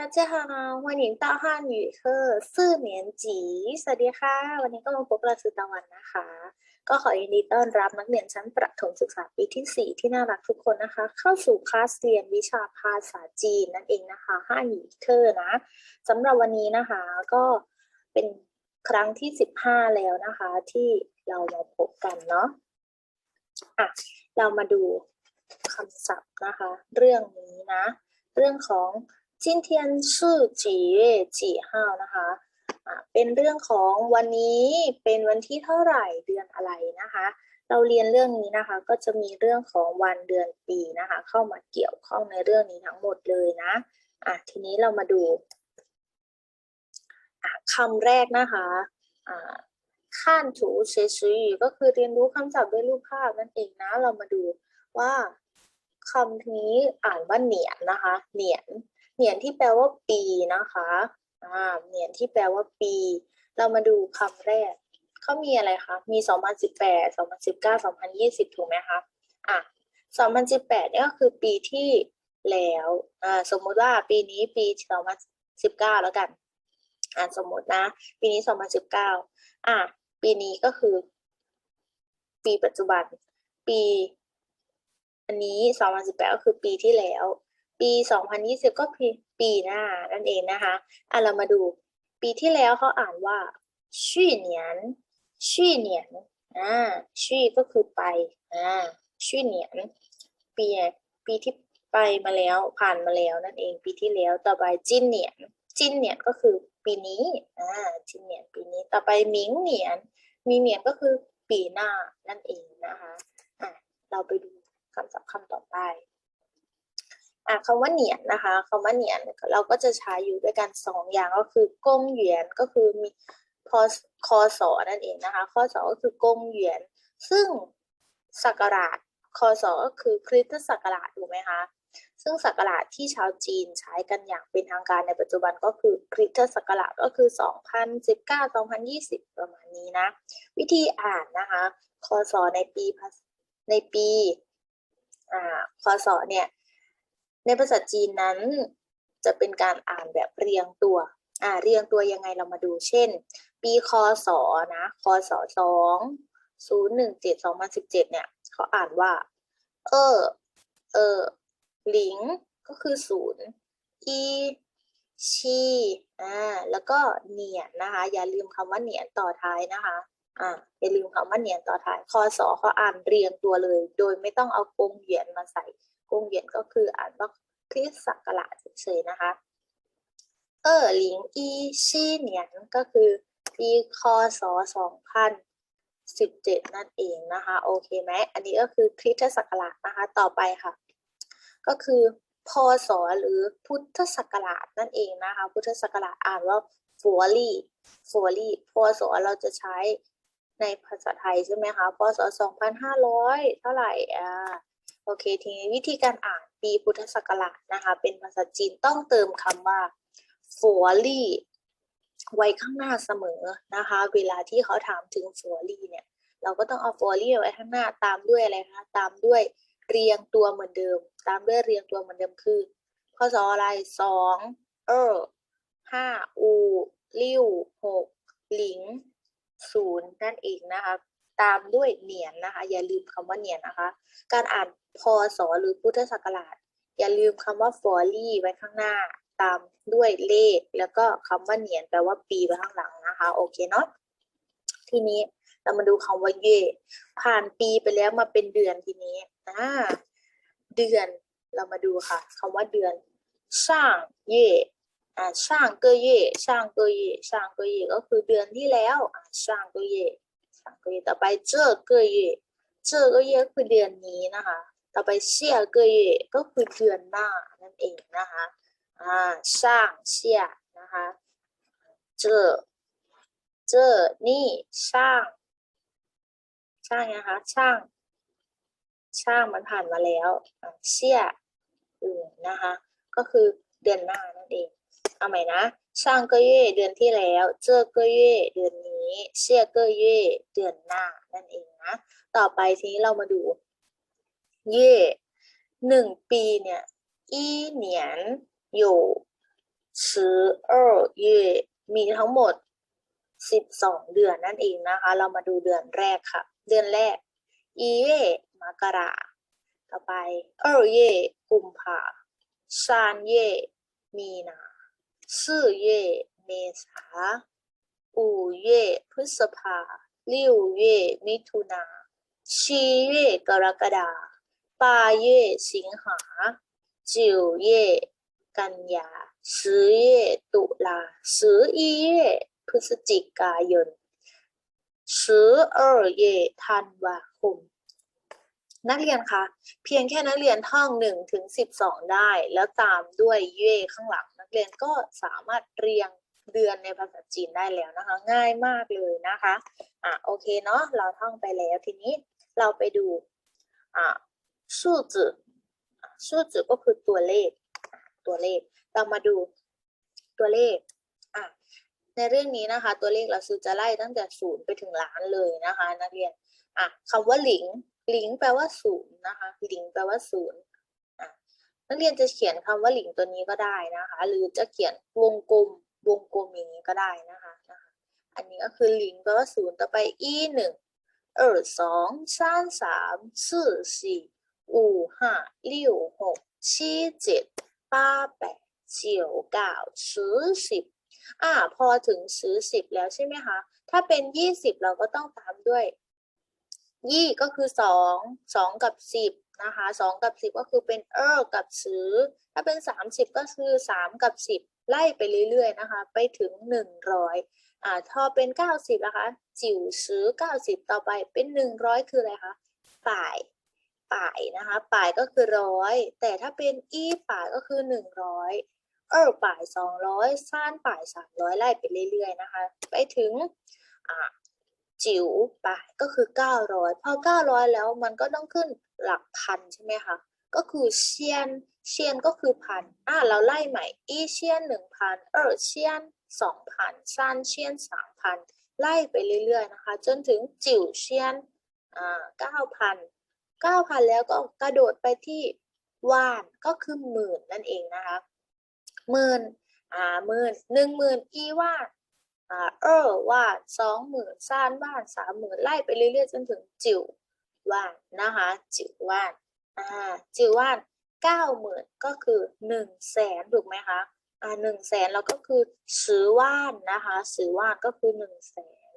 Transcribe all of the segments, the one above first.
大家好，欢迎到汉语课四年级สวัสดีค่ะ วันนี้ก็มาพบเราสุตะวันนะคะ ก็ขอยินดีต้อนรับนักเรียนชั้นประถมศึกษาปีที่ 4 ที่น่ารักทุกคนนะคะ เข้าสู่คลาสเรียนวิชาภาษาจีนนั่นเองนะคะห้าหยีเคอร์นะสำหรับวันนี้นะคะ ก็เป็นครั้งที่ 15 แล้วนะคะ ที่เรามาพบกันเนาะอ่ะเรามาดูคำศัพท์นะคะ เรื่องนี้นะ เรื่องของ 今天是几月几号นะคะอ่ะเป็นเรื่องของวันนี้เป็นวันที่เท่าไหร่เดือนอะไรนะคะ เราเรียนเรื่องนี้นะคะ ก็จะมีเรื่องของวันเดือนปีนะคะ เข้ามาเกี่ยวข้องในเรื่องนี้ทั้งหมดเลยนะอ่ะทีนี้เรามาดูอ่ะคำแรกนะคะอ่าขั้นถูเฉยๆก็คือเรียนรู้คำศัพท์ด้วยรูปภาพนั่นเองนะ เรามาดูว่าคำนี้อ่านว่าเหนียนนะคะ เหนียน เหนียนที่แปลว่าปีนะคะอ่าเหนียนที่แปลว่าปี เรามาดูคำแรกเขามีอะไรคะ มี 2018 2019 2020 ถูกไหมคะ อะ 2018เนี่ยก็คือปีที่แล้ว อ่า สมมุติว่าปีนี้ปี 2019 แล้วกัน อ่าสมมตินะ ปีนี้ 2019 อะ ปีนี้ก็คือ ปีปัจจุบัน ปี อันนี้ 2018 ก็คือปีที่แล้ว ปี 2020 ก็ปีปีหน้านั่นเองนะคะอะเรามาดูปีที่แล้วเขาอ่านว่าชี่เหนียนชี่เหนียนอ่าชี่ก็คือไปอ่าชี่เหนียนปีปีที่ไปมาแล้วผ่านมาแล้วนั่นเองปีที่แล้วต่อไปจินเหนียนจินเหนียนก็คือปีนี้อ่าจินเหนียนปีนี้ต่อไปหมิงเหนียนมีเหนียนก็คือปีหน้านั่นเองนะคะอะเราไปดูคำศัพท์คำต่อไป อะคำว่าเหนียนนะคะคำว่าเหนียนเราก็จะใช้อยู่ด้วยกันสองอย่างก็คือกงเหวียนก็คือมีพอคอสอนั่นเองนะคะข้อสอก็คือกงเหวียน ซึ่งศักราชคอสอก็คือคริสตศักราชถูกไหมคะซึ่งศักราชที่ชาวจีนใช้กันอย่างเป็นทางการในปัจจุบันก็คือคริสตศักราชก็คือ 2019 2020 ประมาณนี้นะ วิธีอ่านนะคะคอสอในปีในปีอ่าคอสอเนี่ย ในภาษาจีนนั้นจะเป็นการอ่านแบบเรียงตัว อ่าเรียงตัวยังไงเรามาดูเช่น ปีคศนะคศสองศูนย์หนึ่งเจ็ดสองพันสิบเจ็ดเนี่ย เขาอ่านว่า เออ เออหลิงก็คือศูนย์อีชีอ่าแล้วก็เหนียนนะคะ อย่าลืมคำว่าเหนียนต่อท้ายนะคะอ่าอย่าลืมคำว่าเหนียนต่อท้ายคศเขาอ่านเรียงตัวเลย โดยไม่ต้องเอากงเหยียนมาใส่ กงเหยียนก็คืออ่านว่าคริสต์ศักราชเฉยๆนะคะเออหลิงอีชี่เหนียนก็คือปีคศ2017นั่นเองนะคะโอเคไหมอันนี้ก็คือคริสตศักราชนะคะต่อไปค่ะ ก็คือพศหรือพุทธศักราชนั่นเองนะคะ พุทธศักราชอ่านว่าฟัวลี่ฟัวลี่พศเราจะใช้ในภาษาไทยใช่ไหมคะพศ2500เท่าไหร่อ่า เคทีนี้วิธีการอ่านปีพุทธศักราชนะคะเป็นภาษาจีนต้องเติมคำว่าฟัวลี่ไว้ข้างหน้าเสมอนะคะ เวลาที่เขาถามถึงฟัวลี่เนี่ย เราก็ต้องเอาฟัวลี่ไว้ข้างหน้าตามด้วยอะไรคะตามด้วยเรียงตัวเหมือนเดิม ตามด้วยเรียงตัวเหมือนเดิมคือข้อสออะไรสองเออห้าอู ลิ่วหกหลิงศูนย์นั่นเองนะคะ ตามด้วยเหนียนนะคะ อย่าลืมคำว่าเหนียนนะคะ การอ่านพศหรือพุทธศักราช อย่าลืมคำว่าฟอรี่ไว้ข้างหน้า ตามด้วยเลข แล้วก็คำว่าเหนียนแปลว่าปีไว้ข้างหลังนะคะ โอเคเนาะทีนี้เรามาดูคำว่าเย่ผ่านปีไปแล้วมาเป็นเดือนทีนี้อ่าเดือนเรามาดูค่ะคำว่าเดือนช่างเย่อ่าช่างเกยเย่ช่างเกยเย่ช่างเกยเย่ก็คือเดือนที่แล้วอ่าช่างเกยเย่ ช่างเกยเย่ต่อไปเจ้อเกยเย่เจอเกยเย่คือเดือนนี้นะคะ ต่อไปเสี่ยเกยเย่ก็คือเดือนหน้านั่นเองนะคะอ่าช่างเสี่ยนะคะเจอเจ้อนี่ช่างช่างนะคะช่างช่างมันผ่านมาแล้วเชี่ยอื่นนะคะ ก็คือเดือนหน้านั่นเองเอาใหม่นะช่างเกย่เดือนที่แล้วเจอเกย่เดือนนี้ี้เชี่ยเกอเย่เดือนหน้านั่นเองนะ ต่อไปทีนี้เรามาดู เย่หนึ่งปีเนี่ยอีเหนียนอยู่สือเออเย่มีทั้งหมดสิบสองเดือนนั่นเองนะคะ เรามาดูเดือนแรกค่ะ เดือนแรกอีเย่มกราต่อไปเออเย่กุมภาซานเย่มีนาซือเย่เมษา 五月พฤษภา六月มิถุนา七月กรกฎา八月สิงหา九月กันยา十月ตุลา十一月พฤศจิกายน十二月ธันวาคม นักเรียนคะเพียงแค่นักเรียนท่องหนึ่งถึงสิบสองได้ แล้วตามด้วยเย่ข้างหลัง นักเรียนก็สามารถเรียง เดือนในภาษาจีนได้แล้วนะคะ ง่ายมากเลยนะคะอะโอเคเนาะเราท่องไปแล้วทีนี้เราไปดูอะสูจืสูจก็คือตัวเลขตัวเลข เรามาดูตัวเลขอะในเรื่องนี้นะคะ ตัวเลขเราซื้จะไล่ตั้งแต่ศูนย์ไปถึงล้านเลยนะคะ นักเรียนอะคำว่าหลิงหลิงแปลว่าศูนย์นะคะหลิงแปลว่าศูนย์นักเรียนจะเขียนคำว่าหลิงตัวนี้ก็ได้นะคะ หรือจะเขียนวงกลม วงกลมอย่างนี้ก็ได้นะคะนะคะ อันนี้ก็คือลิงแปลว่าศูนย์ต่อไปอีหนึ่งเออสองสามสามสี่สี่อู่ห้าลิ้วหกชี้เจ็ดป้าแปดเจียวเก้าซื้อสิบอ่าพอถึงซื้อสิบแล้วใช่ไหมคะ ถ้าเป็นยี่สิบเราก็ต้องตามด้วยยี่ก็คือสองสองกับสิบนะคะสองกับสิบก็คือเป็นเออกับซื้อ ถ้าเป็นสามสิบก็คือสามกับสิบ ไล่ไปเรื่อยๆนะคะ ไปถึงหนึ่งร้อยอ่าพอเป็นเก้าสิบนะคะจิ๋วซื้อเก้าสิบต่อไปเป็นหนึ่งร้อยคืออะไรคะป่ายป่ายนะคะป่ายก็คือร้อยแต่ถ้าเป็นอีป่ายก็คือหนึ่งร้อยเออป่ายสองร้อยซ่านป่ายสามร้อยไล่ไปเรื่อยๆนะคะ ไปถึงอ่าจิ๋วป่ายก็คือ 900 พอ 900 แล้วมันก็ต้องขึ้นหลักพันใช่ไหมคะ ก็คือเชียนเชียนก็คือพันอ่าเราไล่ใหม่อีเชียนหนึ่งพันเออเชียนสองพันซานเชียนสามพันไล่ไปเรื่อยๆนะคะ จนถึงจิ๋วเชียนอ่าเก้าพันเก้าพันแล้วก็กระโดดไปที่ว่านก็คือหมื่นนั่นเองนะคะหมื่นอ่าหมื่นหนึ่งหมื่นอีว่านอ่าเออว่านสองหมื่นซานว่านสามหมื่นไล่ไปเรื่อยๆจนถึงจิ๋วว่านนะคะจิ๋วว่าน อ่าจิวว่านเก้าหมื่นก็คือหนึ่งแสนถูกไหมคะอ่าหนึ่งแสนแล้วก็คือซื้อว่านนะคะซื้อว่านก็คือหนึ่งแสน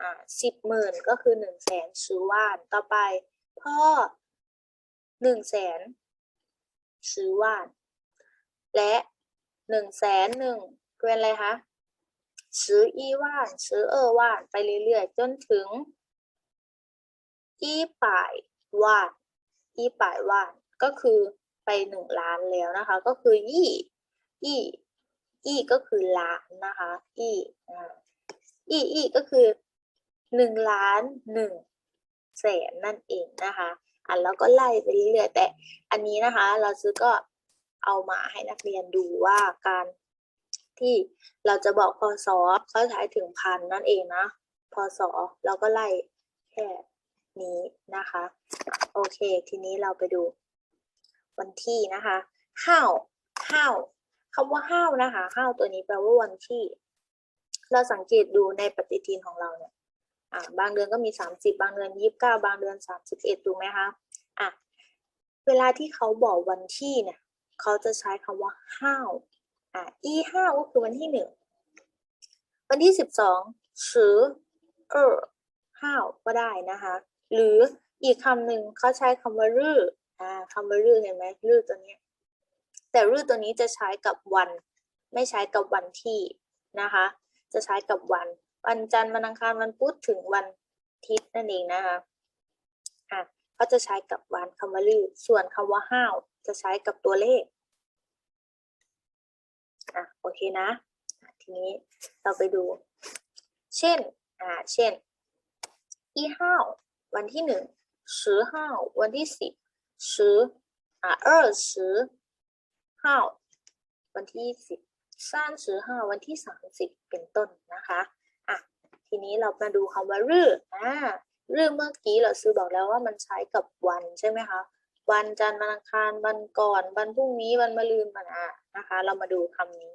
อ่าสิบหมื่นก็คือหนึ่งแสนซื้อว่านต่อไป พ่อหนึ่งแสนซื้อว่าน และหนึ่งแสนหนึ่งเป็นอะไรคะซื้ออีว่านซื้อเออว่านไปเรื่อยๆ จนถึงอีป่ายว่าน อีป่ายว่าก็คือไปหนึ่งล้านแล้วนะคะ ก็คือยี่อีอีก็คือล้านนะคะอีอ่าอีอีก็คือหนึ่งล้านหนึ่งแสนนั่นเองนะคะอะแล้วก็ไล่ไปเรื่อยๆแต่อันนี้นะคะ เราซื้อก็เอามาให้นักเรียนดูว่าการที่เราจะบอกพศเขาใช้ถึงพันนั่นเองนะพศเราก็ไล่แค่ นี้นะคะ โอเค ทีนี้เราไปดูวันที่นะคะห้าวห้าคำว่าห้านะคะห้าตัวนี้แปลว่าวันที่ เราสังเกตดูในปฏิทินของเราเนี่ยอ่าบางเดือนก็มีสามสิบบางเดือนยี่สิบเก้าบางเดือนสามสิบเอ็ดถูกไหมคะอะเวลาที่เขาบอกวันที่เนี่ยเขาจะใช้คำว่าห้าอ่าอีห้าก็คือวันที่หนึ่งวันที่สิบสองซื้อเออห้าก็ได้นะคะ หรืออีกคำหนึ่งเขาใช้คำว่ารื่ออ่าคำว่ารื่อเห็นไหมรื่อตัวนี้ แต่รื่อตัวนี้จะใช้กับวัน ไม่ใช้กับวันที่นะคะ จะใช้กับวัน วันจันทร์วันอังคารวันพุธถึงวันอาทิตย์นั่นเองนะคะอะเขาจะใช้กับวันคำว่ารื่อส่วนคำว่าห้าวจะใช้กับตัวเลขอะโอเคนะ ทีนี้เราไปดู เช่นอ่าเช่น一号วั นที่หนึ่ง十号วันที่สิบ十อ่า二十号วันที่สิบ三十号วันที่สามสิบเป็นต้นนะคะ อ่ะ ทีนี้เรามาดูคำว่ารื่ออ่ารื่อเมื่อกี้เราซื้อบอกแล้วว่ามันใช้กับวันใช่ไหมคะ วันจันทร์วันอังคารวันก่อน วันพรุ่งนี้วันมะรืนวันอ่ะนะคะ เรามาดูคำนี้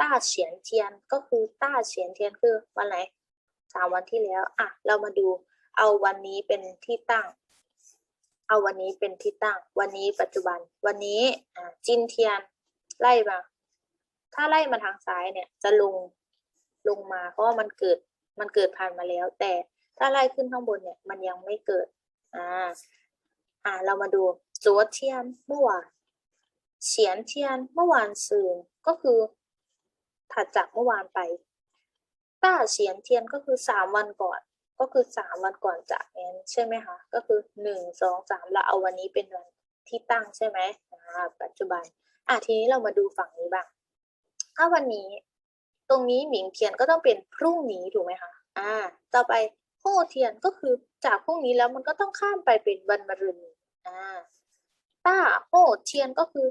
ต้าเฉียนเทียนก็คือต้าเฉียนเทียนคือวันไหนสามวันที่แล้ว อ่ะ เรามาดู เอาวันนี้เป็นที่ตั้ง เอาวันนี้เป็นที่ตั้ง วันนี้ปัจจุบัน วันนี้อจินเทียนไล่มา ถ้าไล่มาทางซ้ายเนี่ย จะลงลงมาเพราะว่ามันเกิดมันเกิดผ่านมาแล้ว แต่ถ้าไล่ขึ้นข้างบนเนี่ย มันยังไม่เกิด อ่า อ่า เรามาดูโจวเทียนเมื่อวานเฉียนเทียนเมื่อวานซืนก็คือถัดจากเมื่อวานไปต้าเฉียนเทียนก็คือสามวันก่อน ก็คือสามวันก่อนจากนั้นใช่ไหมคะก็คือหนึ่งสองสามเราเอาวันนี้เป็นวันที่ตั้งใช่ไหมอ่าปัจจุบันอะทีนี้เรามาดูฝั่งนี้บ้างถ้าวันนี้ ตรงนี้หมิงเทียนก็ต้องเป็นพรุ่งนี้ถูกไหมคะอ่า ต่อไปโฮเทียนก็คือจากพรุ่งนี้แล้วมันก็ต้องข้ามไปเป็นวันมะรืนอ่าต้าโฮเทียนก็คือ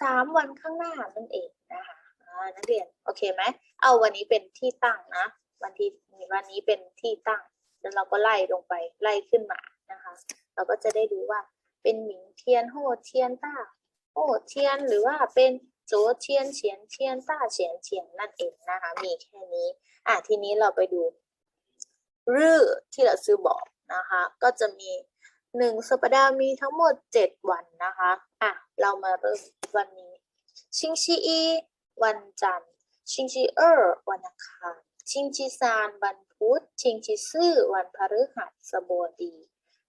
สามวันข้างหน้านั่นเองนะคะอ่านักเรียนโอเคไหมเอาวันนี้เป็นที่ตั้งนะ วันที่วันนี้เป็นที่ตั้ง แล้วเราก็ไล่ลงไปไล่ขึ้นมานะคะ เราก็จะได้ดูว่าเป็นหมิงเทียนโฮเทียนต้าโฮเทียนหรือว่าเป็นโจเทียนเฉียนเทียนต้าเฉียนเทียนนั่นเองนะคะ มีแค่นี้อะทีนี้เราไปดูรื่อที่เราซื้อบอกนะคะ ก็จะมีหนึ่งสัปดาห์มีทั้งหมดเจ็ดวันนะคะอะเรามาเริ่มวันนี้ชิงชีอีวันจันทร์ชิงชีเออร์วันอังคารชิงชีซานวันพุธ ชิงชีซื่อวันพฤหัสบดี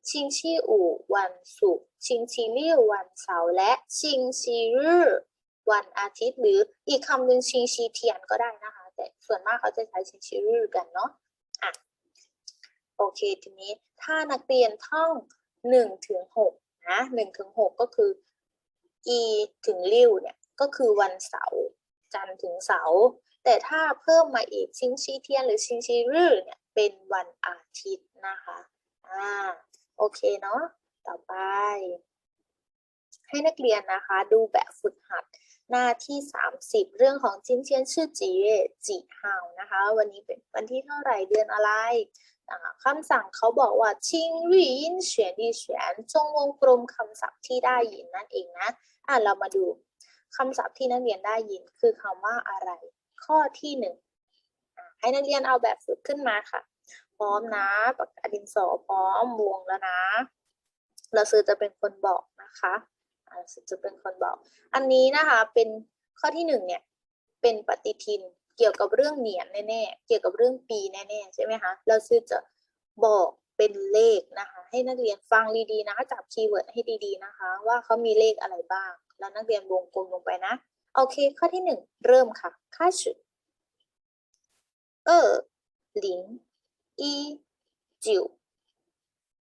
ชิงชีอู่วันศุกร์ชิงชีเลี่ยววันเสาร์และชิงชีรื่อวันอาทิตย์หรืออีกคำหนึ่งชิงชีเทียนก็ได้นะคะ แต่ส่วนมากเขาจะใช้ชิงชีรื่อกันเนาะอะโอเคทีนี้ถ้านักเรียนท่องหนึ่งถึงหกนะหนึ่งถึงหกก็คืออีถึงริ้วเนี่ยก็คือวันเสาร์จันทร์ถึงเสาร์ แต่ถ้าเพิ่มมาอีกชิงชีเทียนหรือชิงชีรื่อเนี่ยเป็นวันอาทิตย์นะคะอ่าโอเคเนาะต่อไป ให้นักเรียนนะคะดูแบบฝึกหัดหน้าที่ 30 เรื่องของจินเทียนชื่อจีเย่จีฮาวนะคะ วันนี้เป็นวันที่เท่าไหร่เดือนอะไรอ่าคำสั่งเขาบอกว่าชิงรียินเฉียนดีเฉียนจงวงกลมคำศัพท์ที่ได้ยินนั่นเองนะอะเรามาดูคำศัพท์ที่นักเรียนได้ยินคือคำว่าอะไร ข้อที่หนึ่งให้นักเรียนเอาแบบฝึกขึ้นมาค่ะ พร้อมนะปากกาดินสอพร้อมวงแล้วนะ เราซื้อจะเป็นคนบอกนะคะอ่าซื้อจะเป็นคนบอก อันนี้นะคะเป็นข้อที่หนึ่งเนี่ยเป็นปฏิทินเกี่ยวกับเรื่องเหนียนแน่ๆ เกี่ยวกับเรื่องปีแน่ๆ ใช่ไหมคะ เราซื้อจะบอกเป็นเลขนะคะ ให้นักเรียนฟังดีๆนะคะจับคีย์เวิร์ดให้ดีๆนะคะ ว่าเขามีเลขอะไรบ้าง แล้วนักเรียนวงกลมลงไปนะ โอเค ข้อที่หนึ่งเริ่มค่ะข้าชเออหลิงอีจิว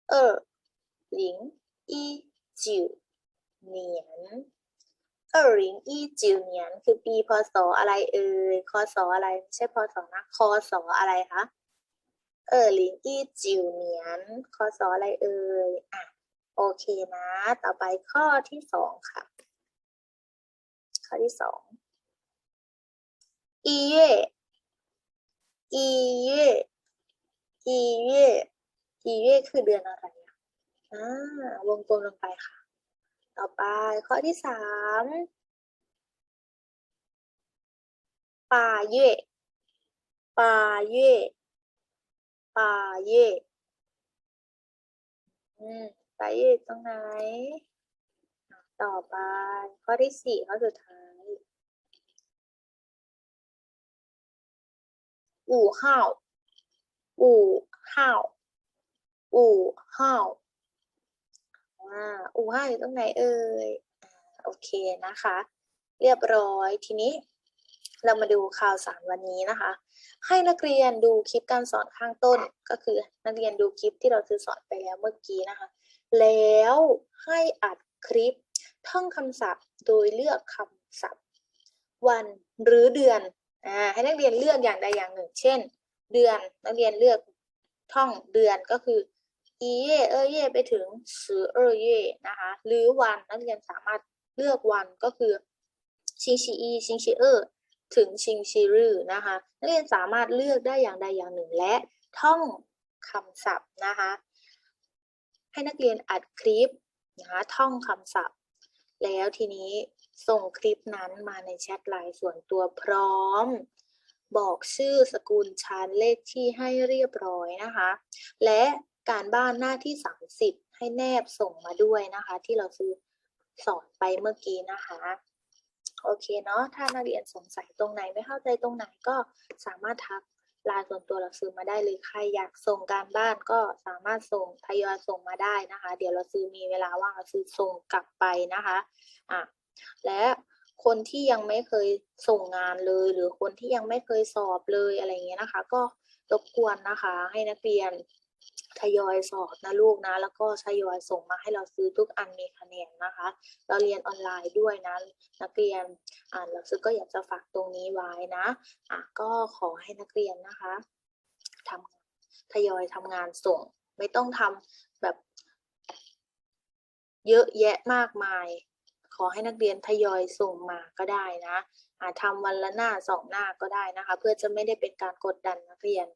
เออหลิงอีจิวเหนียนเออหลิงอีจิวเนียนคือปีพศออะไรเอ่ยคศออะไรไม่ใช่พศนะคศออะไรคะเออหลิงอีจิวเหนียนคศอะไรเอ่ยอะโอเคนะ ต่อไปข้อที่สองค่ะ ข้อที่สองอีเย่อีเย่อีเย่อีเย่คือเดือนอะไรอ่าวงกลมลงไปค่ะ ต่อไปข้อที่สามป่าเย่ป่าเย่ป่าเย่อืมป่าเย่ตรงไหน ต่อไป ข้อที่สี่ข้อสุดท้ายอู่ห้าวอู่ห้าวอู่ห้าวอ่าอู่ห้าวอยู่ตรงไหนเอ่ยโอเคนะคะ เรียบร้อยทีนี้ เรามาดูข่าวสารวันนี้นะคะ ให้นักเรียนดูคลิปการสอนข้างต้นก็คือนักเรียนดูคลิปที่เราซื้อสอนไปแล้วเมื่อกี้นะคะ แล้วให้อัดคลิป ท่องคำศัพท์ โดยเลือกคำศัพท์ วันหรือเดือนอ่าให้นักเรียนเลือกอย่างใดอย่างหนึ่ง เช่น เดือนนักเรียนเลือกท่องเดือนก็คืออีเย่เอเย่ไปถึงสือเออเย่นะคะหรือวันนักเรียนสามารถเลือกวันก็คือชิงชีอีชิงชีเออถึงชิงชีรือนะคะนักเรียนสามารถเลือกได้อย่างใดอย่างหนึ่งและท่องคำศัพท์นะคะให้นักเรียนอัดคลิปนะคะท่องคำศัพท์ แล้วทีนี้ส่งคลิปนั้นมาในแชทไลน์ส่วนตัวพร้อม บอกชื่อสกุลชั้นเลขที่ให้เรียบร้อยนะคะ และการบ้านหน้าที่ 30 ให้แนบส่งมาด้วยนะคะ ที่เราซื้อสอนไปเมื่อกี้นะคะโอเคเนาะถ้านักเรียนสงสัยตรงไหนไม่เข้าใจตรงไหนก็สามารถทัก ลายส่วนตัวเราซื้อมาได้เลยใครอยากส่งการบ้านก็สามารถส่งทยอยส่งมาได้นะคะ เดี๋ยวเราซื้อมีเวลาว่างเราซื้อส่งกลับไปนะคะอะและคนที่ยังไม่เคยส่งงานเลย หรือคนที่ยังไม่เคยสอบเลยอะไรเงี้ยนะคะ ก็รบกวนนะคะ ให้นักเรียน ทยอยสอบนะลูกนะ แล้วก็ทยอยส่งมาให้เราซื้อทุกอันมีคะแนนนะคะ เราเรียนออนไลน์ด้วยนะ นักเรียนอ่านหนังสือก็อยากจะฝากตรงนี้ไว้นะอะก็ขอให้นักเรียนนะคะทำทยอยทำงานส่ง ไม่ต้องทำแบบเยอะแยะมากมาย ขอให้นักเรียนทยอยส่งมาก็ได้นะอ่าทำวันละหน้าสองหน้าก็ได้นะคะ เพื่อจะไม่ได้เป็นการกดดันนักเรียน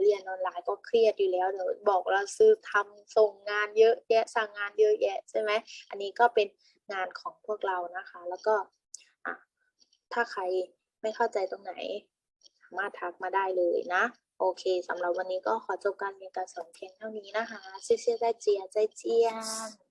เรียนออนไลน์ก็เครียดอยู่แล้วเดี๋ยวบอกเราซื้อทำส่งงานเยอะแยะสั่งงานเยอะแยะใช่ไหมอันนี้ก็เป็นงานของพวกเรานะคะ แล้วก็ถ้าใครไม่เข้าใจตรงไหน สามารถทักมาได้เลยนะ โอเคสำหรับวันนี้ก็ขอจบการเรียนการสอนเพียงเท่านี้นะคะเชี่ยเชี่ยใจเจียใจเจียน